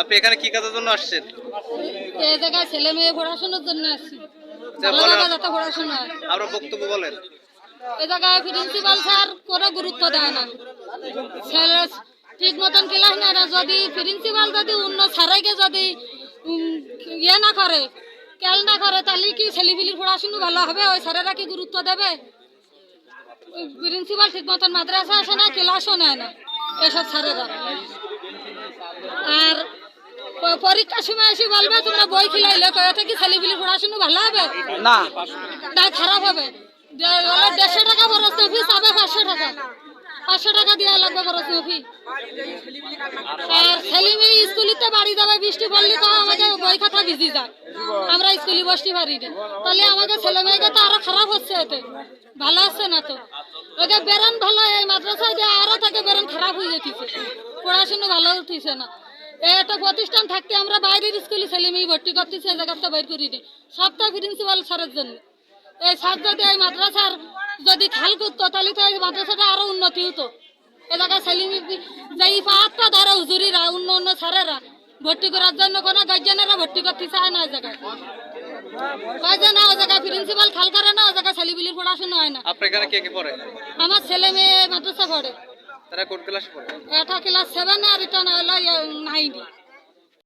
আপনি এখানে কি কাজের জন্য আসছেন? এই জায়গায় ছেলে মেয়ে পড়াশোনার জন্য আসছি। যাতে পড়াশোনা বক্তব্য বলেন। এই জায়গায় প্রিন্সিপাল স্যার কোনো গুরুত্ব দেয় না। ঠিক মতন ক্লাস নেয় না। যদি প্রিন্সিপাল যদি অন্য স্যারাইকে যদি ইয়ে না করে না করে তাহলে কি ছেলেপিলির পড়াশুনো ভালো হবে? ওই স্যারেরা কি গুরুত্ব দেবে? প্রিন্সিপাল ঠিক মতন মাদ্রাসা আসে না ক্লাসও নেয় না। এসব স্যারেরা। আর পরীক্ষার সময় এসে বলবে তোমরা বই খিলাইলে কয়টা কি ছেলেপিলির পড়াশুনো ভালো হবে? না। না খারাপ হবে। দেড়শো টাকা খরচ ফি চাবে পাঁচশো টাকা। পাঁচশো টাকা দেওয়া লাগবে খরচ ফি। আর ছেলে মেয়ে স্কুলিতে বাড়ি যাবে বৃষ্টি পড়লে তো আমাদের বই খাতা ভিজি যায়। আমরা স্কুলে বসতে পারি না। তাহলে আমাদের ছেলে মেয়েকে তো আরও খারাপ হচ্ছে এতে। ভালো হচ্ছে না তো? ওকে বেরন ভালো এই মাদ্রাসায় যে আরও তাকে বেরন খারাপ হয়ে যেতেছে। পড়াশুনো ভালো উঠিছে না। একটা প্রতিষ্ঠান থাকতে আমরা বাইরের স্কুলে ছেলে মেয়ে ভর্তি করতেছি এই জায়গাটা বাইর করি নি সবটা প্রিন্সিপাল স্যারের জন্য। এই স্যার যদি এই মাদ্রাসার যদি খেয়াল করতো তাহলে তো এই মাদ্রাসাটা আরও উন্নতি হতো। এ জায়গায় ছেলে মেয়ে এই পাহাড়টা ধরে হুজুরিরা অন্য অন্য স্যারেরা ভর্তি করার জন্য কোনো গার্জেনেরা ভর্তি করতে চায় না ওই জায়গায়। না ওই জায়গায় প্রিন্সিপাল খেয়াল করে না ওই জায়গায় ছেলেপিলির পড়াশোনা হয় না। আপনার এখানে কে কে পড়ে? আমার ছেলে মেয়ে মাদ্রাসা পড়ে। তারা কোন ক্লাসে পড়ে? এটা ক্লাস সেভেন আর এটা 90